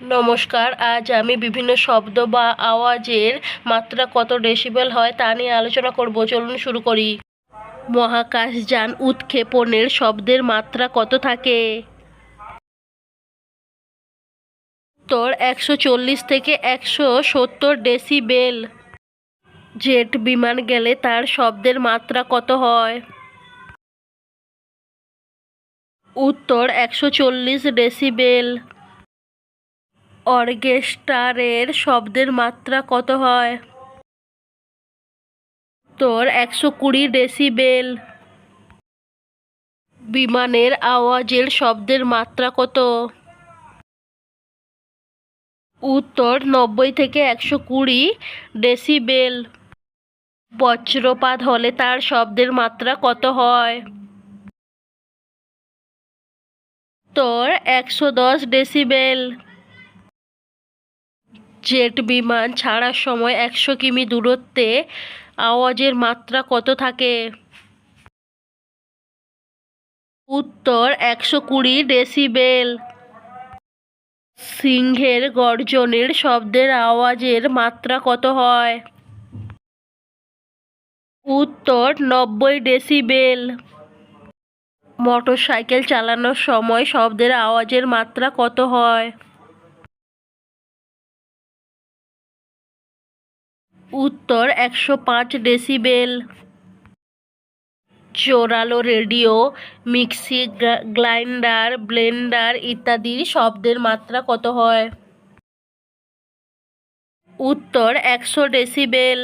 নমস্কার, আজ আমি বিভিন্ন শব্দ বা আওয়াজের মাত্রা কত ডেসিবেল হয় তা নিয়ে আলোচনা করব। চলুন শুরু করি। মহাকাশযান উৎক্ষেপণের শব্দের মাত্রা কত থাকে? উত্তর একশো চল্লিশ থেকে একশো সত্তর ডেসিবেল। জেট বিমান গেলে তার শব্দের মাত্রা কত হয়? উত্তর একশো চল্লিশ ডেসিবেল। অর্কেস্ট্রারের শব্দের মাত্রা কত হয়? তোর একশো কুড়ি ডেসিবেল। বিমানের আওয়াজের শব্দের মাত্রা কত? উত্তর নব্বই থেকে একশো কুড়ি ডেসিবেল। বজ্রপাত হলে তার শব্দের মাত্রা কত হয়? তোর একশো দশ ডেসিবেল। জেট বিমান ছাড়ার সময় একশো কিমি দূরত্বে আওয়াজের মাত্রা কত থাকে? উত্তর, একশো কুড়ি ডেসিবেল। সিংহের গর্জনের শব্দের আওয়াজের মাত্রা কত হয়? উত্তর, নব্বই ডেসিবেল। মোটরসাইকেল চালানোর সময় শব্দের আওয়াজের মাত্রা কত হয়? উত্তর একশো পাঁচ ডেসিবেল। জোরালো রেডিও, মিক্সি গ্রাইন্ডার ব্লেন্ডার ইত্যাদি শব্দের মাত্রা কত হয়? উত্তর একশো ডেসিবেল।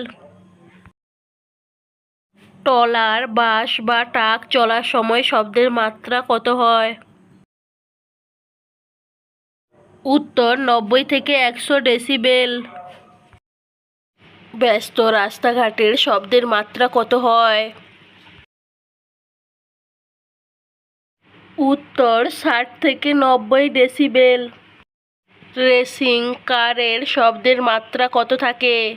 টলার বাস বা ট্রাক চলার সময় শব্দের মাত্রা কত হয়? উত্তর নব্বই থেকে একশো ডেসিবেল। ব্যস্ত রাস্তাঘাটের শব্দের মাত্রা কত হয়? উত্তর ষাট থেকে নব্বই ডেসিবেল। রেসিং কারের শব্দের মাত্রা কত থাকে?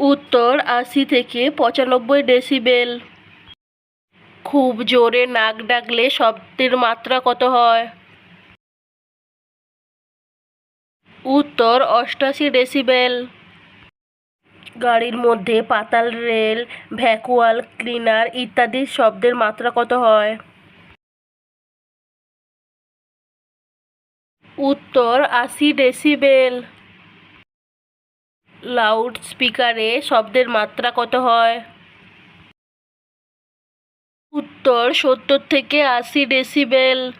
উত্তর আশি থেকে পঁচানব্বই ডেসিবেল। খুব জোরে নাক ডাকলে শব্দের মাত্রা কত হয়? উত্তর অষ্টাশি ডেসিবেল। গাড়ির মধ্যে পাতাল রেল, ভ্যাকুয়াল ক্লিনার ইত্যাদি শব্দের মাত্রা কত হয়? উত্তর আশি ডেসিবেল। লাউড স্পিকারে শব্দের মাত্রা কত হয়? উত্তর সত্তর থেকে আশি ডেসিবেল।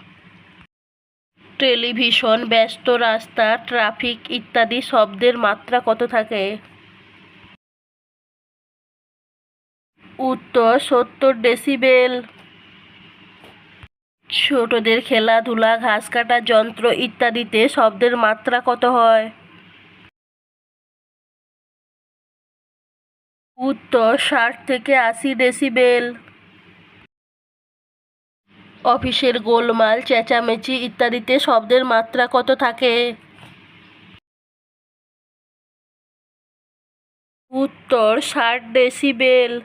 টেলিভিশন, ব্যস্ত রাস্তা, ট্রাফিক ইত্যাদি শব্দের মাত্রা কত থাকে? উত্তর, সত্তর ডেসিবেল। ছোটদের খেলাধুলা, ঘাস কাটা যন্ত্র ইত্যাদিতে শব্দের মাত্রা কত হয়? উত্তর, ষাট থেকে আশি ডেসিবেল। অফিসের গোলমাল, চেঁচামেচি ইত্যাদিতে শব্দের মাত্রা কত থাকে? উত্তর, ষাট ডেসিবেল।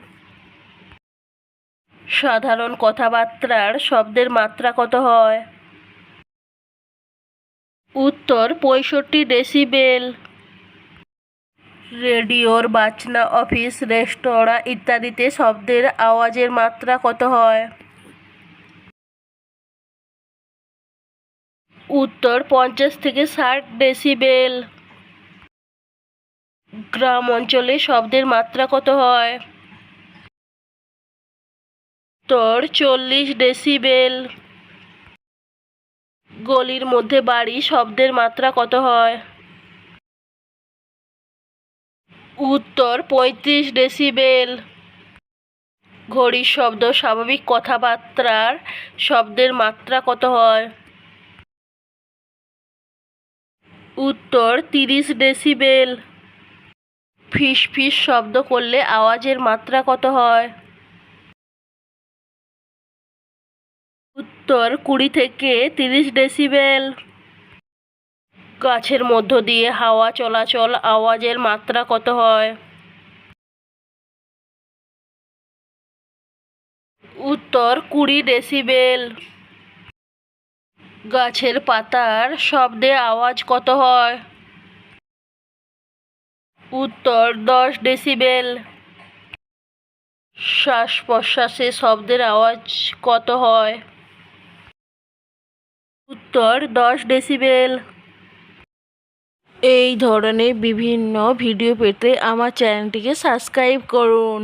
সাধারণ কথাবার্তার শব্দের মাত্রা কত হয়? উত্তর, পঁয়ষট্টি ডেসিবেল। রেডিওর বাজনা, অফিস, রেস্তোরাঁ ইত্যাদিতে শব্দের আওয়াজের মাত্রা কত হয়? উত্তর পঞ্চাশ থেকে ষাট ডেসিবেল। গ্রাম অঞ্চলে শব্দের মাত্রা কত হয়? উত্তর চল্লিশ ডেসিবেল। গলির মধ্যে বাড়ি শব্দের মাত্রা কত হয়? উত্তর পঁয়ত্রিশ ডেসিবেল। ঘড়ির শব্দ স্বাভাবিক কথাবার্তার শব্দের মাত্রা কত হয়? উত্তর তিরিশ ডেসিবেল। ফিস ফিস শব্দ করলে আওয়াজের মাত্রা কত হয়? উত্তর কুড়ি থেকে তিরিশ ডেসিবেল। গাছের মধ্য দিয়ে হাওয়া চলাচল আওয়াজের মাত্রা কত হয়? উত্তর কুড়ি ডেসিবেল। গাছের পাতার শব্দে আওয়াজ কত হয়? উত্তর, দশ ডেসিবেল। শ্বাস প্রশ্বাসে শব্দের আওয়াজ কত হয়? উত্তর, দশ ডেসিবেল। এই ধরনের বিভিন্ন ভিডিও পেতে আমার চ্যানেলটিকে সাবস্ক্রাইব করুন।